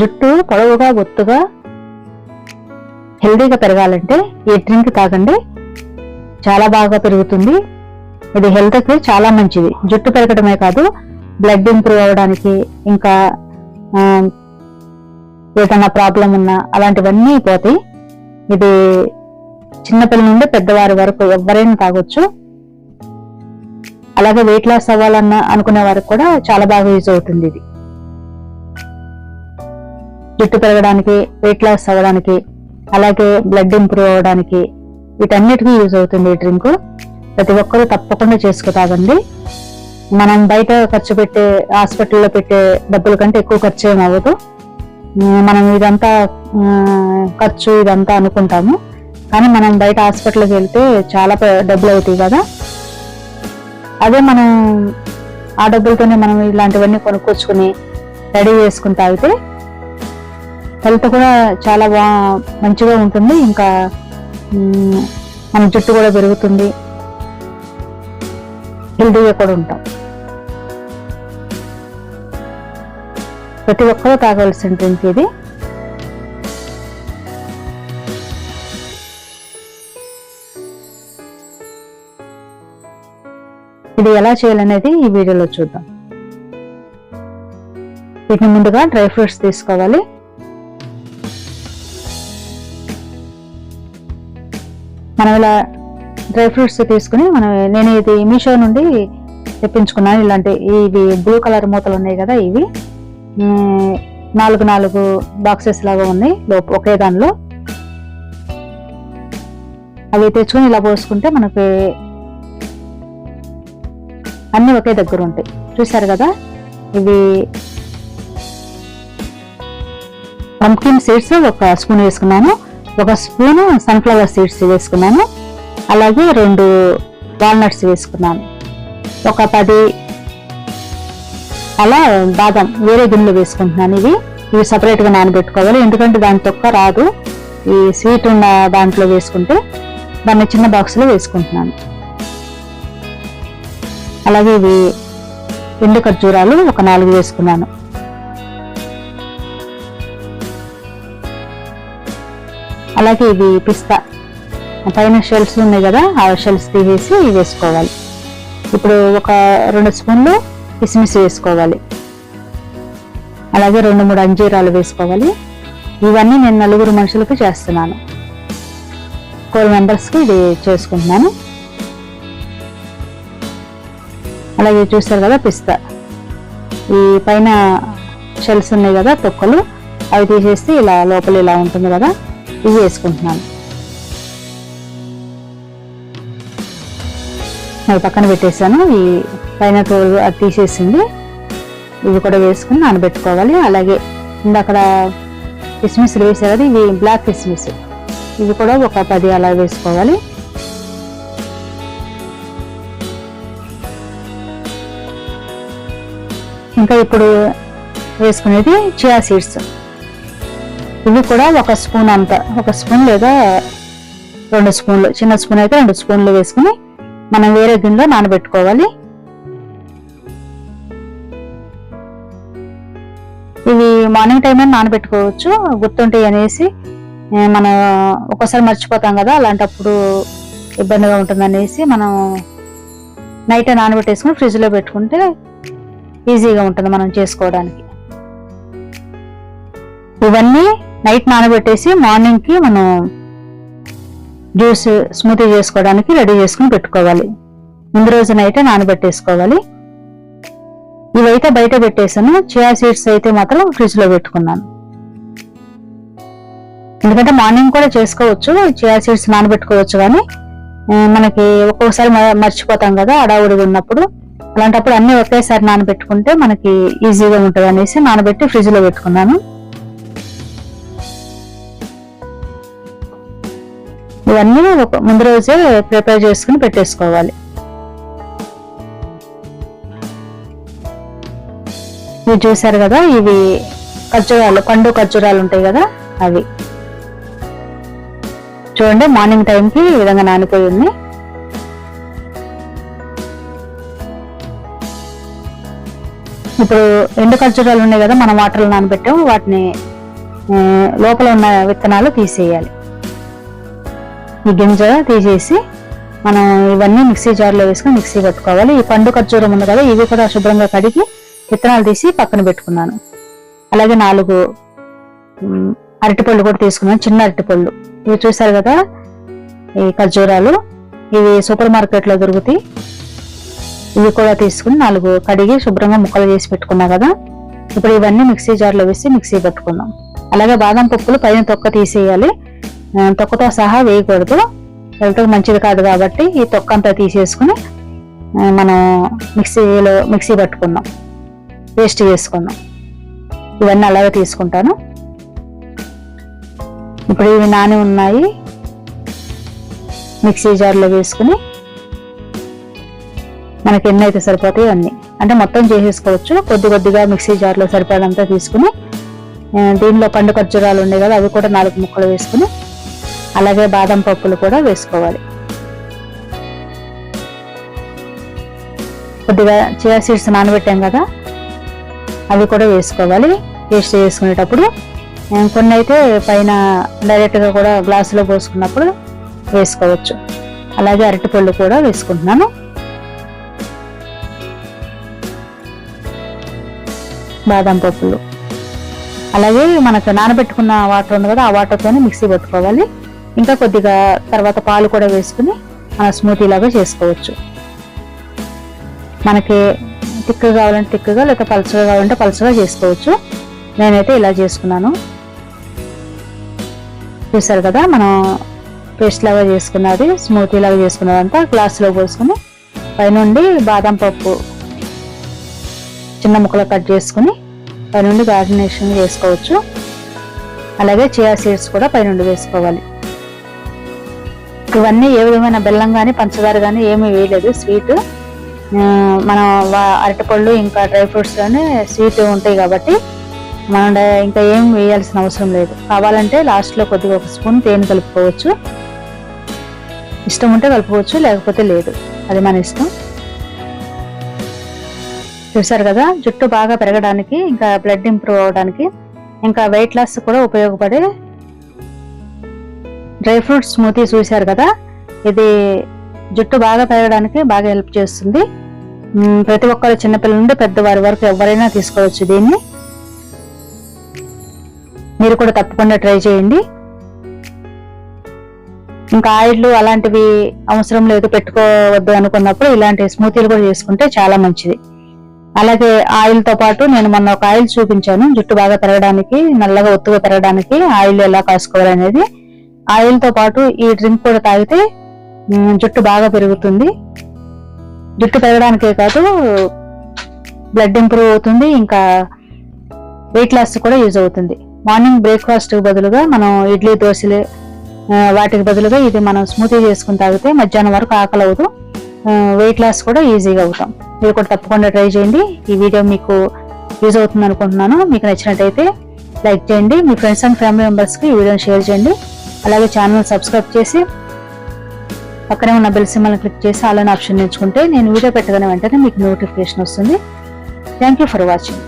జుట్టు పొడవుగా ఒత్తుగా హెల్దీగా పెరగాలంటే ఈ డ్రింక్ తాగండి. చాలా బాగా పెరుగుతుంది. ఇది హెల్త్కి చాలా మంచిది. జుట్టు పెరగడమే కాదు బ్లడ్ ఇంప్రూవ్ అవ్వడానికి ఇంకా ఏదైనా ప్రాబ్లం ఉన్నా అలాంటివన్నీ పోతాయి ఇది చిన్నపిల్లల నుండి పెద్దవారి వరకు ఎవరైనా తాగొచ్చు. అలాగే వెయిట్ లాస్ అవ్వాలన్నా అనుకునే వారికి కూడా చాలా బాగా యూజ్ అవుతుంది ఇది. జుట్టు పెరగడానికి వెయిట్ లాస్ అవ్వడానికి అలాగే బ్లడ్ ఇంప్రూవ్ అవ్వడానికి వీటన్నిటికీ యూజ్ అవుతుంది ఈ డ్రింక్ ప్రతి ఒక్కరూ తప్పకుండా చేసుకు తాగండి. మనం బయట ఖర్చు పెట్టే హాస్పిటల్లో పెట్టే డబ్బుల కంటే ఎక్కువ ఖర్చు ఏం అవ్వదు. మనం ఇదంతా ఖర్చు ఇదంతా అనుకుంటాము. కానీ మనం బయట హాస్పిటల్కి వెళ్తే చాలా డబ్బులు అవుతాయి కదా. అదే మనం ఆ డబ్బులతోనే మనం ఇలాంటివన్నీ కొనుక్కొచ్చుకుని రెడీ చేసుకుని తాగితే హెల్త్ కూడా చాలా బా మంచిగా ఉంటుంది. ఇంకా మన జుట్టు కూడా పెరుగుతుంది. హెల్తీగా కూడా ఉంటాం. ప్రతి ఒక్కరూ తాగవలసిన డ్రింక్ ఇది. ఇది ఎలా చేయాలనేది ఈ వీడియోలో చూద్దాం. వీటిని ముందుగా డ్రై ఫ్రూట్స్ తీసుకోవాలి. మనం ఇలా డ్రై ఫ్రూట్స్ తీసుకుని మనం నేను ఇది మీషో నుండి తెప్పించుకున్నాను. ఇలాంటి ఇవి బ్లూ కలర్ మూతలు ఉన్నాయి కదా ఇవి. నాలుగు నాలుగు బాక్సెస్ లాగా ఉన్నాయి లోపు ఒకే దానిలో. అవి తెచ్చుకొని ఇలా పోసుకుంటే మనకి అన్నీ ఒకే దగ్గర ఉంటాయి. చూసారు కదా? ఇవి పంకిన్ సీడ్స్ ఒక స్పూన్ వేసుకున్నాను. ఒక స్పూను సన్ఫ్లవర్ సీడ్స్ వేసుకున్నాను అలాగే రెండు వాల్నట్స్ వేసుకున్నాను ఒక పది అలా బాదం వేరే గిన్నెలో వేసుకుంటున్నాను ఇవి. ఇవి సపరేట్గా నానబెట్టుకోవాలి. ఎందుకంటే దాని తొక్క రాదు. ఈ స్వీట్ ఉన్న దాంట్లో వేసుకుంటే దాన్ని చిన్న బాక్స్లో వేసుకుంటున్నాను. అలాగే ఇవి ఎండు ఖర్జూరాలు ఒక నాలుగు వేసుకున్నాను. అలాగే ఇవి పిస్తా. పైన షెల్స్ ఉన్నాయి కదా ఆ షెల్స్ తీసేసి ఇవి వేసుకోవాలి. ఇప్పుడు ఒక రెండు స్పూన్లు కిస్మిస్ వేసుకోవాలి. అలాగే రెండు మూడు అంజీరాలు వేసుకోవాలి. ఇవన్నీ నేను నలుగురు మనుషులకు చేస్తున్నాను. ఫోర్ మెంబర్స్కి ఇది చేసుకుంటున్నాను. అలాగే చూస్తారు కదా పిస్తా. ఈ పైన షెల్స్ ఉన్నాయి కదా తొక్కలు. అవి తీసేస్తే ఇలా లోపల ఇలా ఉంటుంది కదా. ఇవి వేసుకుంటున్నాను. అవి పక్కన పెట్టేశాను. ఈ పైన టోల్ అది తీసేసింది. ఇవి కూడా వేసుకుని నానబెట్టుకోవాలి. అలాగే ఇందాక కిస్మిస్లు వేసారు కదా ఇవి బ్లాక్ కిస్మిస్. ఇవి కూడా ఒక పది అలా వేసుకోవాలి. ఇంకా ఇప్పుడు వేసుకునేది చియా సీడ్స్ ఇవి కూడా ఒక స్పూన్ అంత ఒక స్పూన్ లేదా రెండు స్పూన్లు చిన్న స్పూన్ అయితే రెండు స్పూన్లు వేసుకుని మనం వేరే గిన్నెలో నానబెట్టుకోవాలి. ఇవి మార్నింగ్ టైం నానబెట్టుకోవచ్చు గుర్తుంటాయి అనేసి మనం ఒక్కోసారి మర్చిపోతాం కదా అలాంటప్పుడు ఇబ్బందిగా ఉంటుంది అనేసి మనం నైట్ నానబెట్టేసుకుని ఫ్రిడ్జ్లో పెట్టుకుంటే ఈజీగా ఉంటుంది మనం చేసుకోవడానికి. ఇవన్నీ నైట్ నానబెట్టేసి మార్నింగ్కి మనం జ్యూస్ స్మూతీ చేసుకోవడానికి రెడీ చేసుకుని పెట్టుకోవాలి. ముందు రోజు నైట్ నానబెట్టేసుకోవాలి. ఇవైతే బయట పెట్టేసాను చియా సీడ్స్ అయితే మాత్రం ఫ్రిడ్జ్లో పెట్టుకున్నాను. ఎందుకంటే మార్నింగ్ కూడా చేసుకోవచ్చు చియా సీడ్స్ నానబెట్టుకోవచ్చు కానీ మనకి ఒక్కొక్కసారి మర్చిపోతాం కదా అడావుడిగా ఉన్నప్పుడు. అలాంటప్పుడు అన్ని ఒకేసారి నానబెట్టుకుంటే మనకి ఈజీగా ఉంటుంది అనేసి నానబెట్టి ఫ్రిడ్జ్లో పెట్టుకున్నాను. ఇవన్నీ ఒక ముందు రోజే ప్రిపేర్ చేసుకుని పెట్టేసుకోవాలి. ఇవి చూసారు కదా ఇవి ఖర్జూరాలు పండు ఖర్జూరాలు ఉంటాయి కదా అవి. చూడండి మార్నింగ్ టైంకి ఈ విధంగా నానిపోయి ఉంది. ఇప్పుడు ఎండు ఖర్జూరాలు ఉన్నాయి కదా మనం వాటర్లో నానబెట్టాం వాటిని లోపల ఉన్న విత్తనాలు తీసేయాలి. ఈ గింజ తీసేసి మనం ఇవన్నీ మిక్సీ జార్లో వేసుకొని మిక్సీ పెట్టుకోవాలి ఈ పండు ఖర్జూరం ఉంది కదా ఇవి కూడా శుభ్రంగా కడిగి విత్తనాలు తీసి పక్కన పెట్టుకున్నాను. అలాగే నాలుగు అరటిపళ్ళు కూడా తీసుకున్నాను చిన్న అరటిపళ్ళు. ఇవి చూసారు కదా ఈ ఖర్జూరాలు. ఇవి సూపర్ మార్కెట్లో దొరుకుతాయి. ఇవి కూడా తీసుకుని నాలుగు కడిగి శుభ్రంగా ముక్కలు చేసి పెట్టుకున్నా కదా ఇప్పుడు ఇవన్నీ మిక్సీ జార్లో వేసి మిక్సీ పెట్టుకుందాం. అలాగే బాదం పప్పులు పైన తొక్క తీసేయాలి. తొక్కతో సహా వేయకూడదు. హెల్త్కి మంచిది కాదు కాబట్టి ఈ తొక్క అంతా తీసేసుకుని మనం మిక్సీలో మిక్సీ పట్టుకుందాం. పేస్ట్ చేసుకుందాం. ఇవన్నీ అలాగే తీసుకుంటాను. ఇప్పుడు ఇవి నాని ఉన్నాయి. మిక్సీ జార్లో వేసుకుని మనకి ఎన్ని అయితే సరిపోతాయి అన్ని. అంటే మొత్తం చేసేసుకోవచ్చు. కొద్ది కొద్దిగా మిక్సీ జార్లో సరిపడంతా తీసుకుని దీనిలో పండు ఖర్జూరాలు ఉన్నాయి కదా అవి కూడా నాలుగు ముక్కలు వేసుకుని అలాగే బాదం పప్పులు కూడా వేసుకోవాలి. కొద్దిగా చియా సీడ్స్ నానబెట్టాం కదా అవి కూడా వేసుకోవాలి. పేస్ట్ చేసుకునేటప్పుడు కొన్ని అయితే పైన డైరెక్ట్గా కూడా గ్లాసులో పోసుకున్నప్పుడు వేసుకోవచ్చు. అలాగే అరటిపళ్ళు కూడా వేసుకుంటున్నాను. బాదం పప్పులు. అలాగే మనకు నానబెట్టుకున్న వాటర్ ఉంది కదా ఆ వాటర్తోనే మిక్సీ పెట్టుకోవాలి. ఇంకా కొద్దిగా తర్వాత పాలు కూడా వేసుకుని మన స్మూతీ లాగా చేసుకోవచ్చు. మనకి తిక్కగా కావాలంటే తిక్కుగా లేకపోతే పలుచగా కావాలంటే పలుచగా చేసుకోవచ్చు. నేనైతే ఇలా చేసుకున్నాను. చూసారు కదా మనం పేస్ట్ లాగా చేసుకున్నది స్మూతీ లాగా చేసుకున్నదంతా గ్లాస్లో పోసుకుని పైనుండి బాదం పప్పు చిన్న ముక్కలు కట్ చేసుకుని పైనుండి గార్డినేషన్ చేసుకోవచ్చు. అలాగే చియా సీడ్స్ కూడా పైనుండి వేసుకోవాలి. ఇవన్నీ ఏ విధమైన బెల్లం కానీ పంచదార కానీ ఏమీ వేయలేదు. స్వీట్ మనం అరటిపళ్ళు ఇంకా డ్రై ఫ్రూట్స్ కానీ స్వీట్ ఉంటాయి కాబట్టి మనం ఇంకా ఏం వేయాల్సిన అవసరం లేదు. కావాలంటే లాస్ట్లో కొద్దిగా ఒక స్పూన్ తేనె కలుపుకోవచ్చు. ఇష్టం ఉంటే కలుపుకోవచ్చు లేకపోతే లేదు. అది మన ఇష్టం. చూసారు కదా జుట్టు బాగా పెరగడానికి ఇంకా బ్లడ్ ఇంప్రూవ్ అవడానికి ఇంకా వెయిట్ లాస్ కూడా ఉపయోగపడే డ్రై ఫ్రూట్ స్మూతీ చూశారు కదా? ఇది జుట్టు బాగా పెరగడానికి బాగా హెల్ప్ చేస్తుంది. ప్రతి ఒక్కరు చిన్నపిల్లల నుండి పెద్దవారి వరకు ఎవరైనా తీసుకోవచ్చు దీన్ని. మీరు కూడా తప్పకుండా ట్రై చేయండి. ఇంకా ఆయిల్ అలాంటివి అవసరం లేదు పెట్టుకోవద్దు అనుకున్నప్పుడు ఇలాంటి స్మూతీలు కూడా చేసుకుంటే చాలా మంచిది. అలాగే ఆయిల్తో పాటు నేను మొన్న ఒక ఆయిల్ చూపించాను జుట్టు బాగా పెరగడానికి నల్లగా ఒత్తుగా పెరగడానికి ఆయిల్ ఎలా కాసుకోవాలనేది ఆయిల్తో పాటు ఈ డ్రింక్ కూడా తాగితే జుట్టు బాగా పెరుగుతుంది. జుట్టు పెరగడానికే కాదు బ్లడ్ ఇంప్రూవ్ అవుతుంది ఇంకా వెయిట్ లాస్ కూడా యూజ్ అవుతుంది. మార్నింగ్ బ్రేక్ఫాస్ట్ బదులుగా మనం ఇడ్లీ దోశలు వాటికి బదులుగా ఇది మనం స్మూతీ చేసుకుని తాగితే మధ్యాహ్నం వరకు ఆకలి అవుతూ వెయిట్ లాస్ కూడా ఈజీగా అవుతాం. మీరు కూడా తప్పకుండా ట్రై చేయండి. ఈ వీడియో మీకు యూజ్ అవుతుంది అనుకుంటున్నాను మీకు నచ్చినట్టయితే లైక్ చేయండి. మీ ఫ్రెండ్స్ అండ్ ఫ్యామిలీ మెంబర్స్కి ఈ వీడియోని షేర్ చేయండి. అలాగే ఛానల్ సబ్స్క్రైబ్ చేసి పక్కనే ఉన్న బెల్ సింబల్ని క్లిక్ చేసి ఆల్ ఆప్షన్ ఎంచుకుంటే నేను వీడియో పెట్టగానే వెంటనే మీకు నోటిఫికేషన్ వస్తుంది. Thank you for watching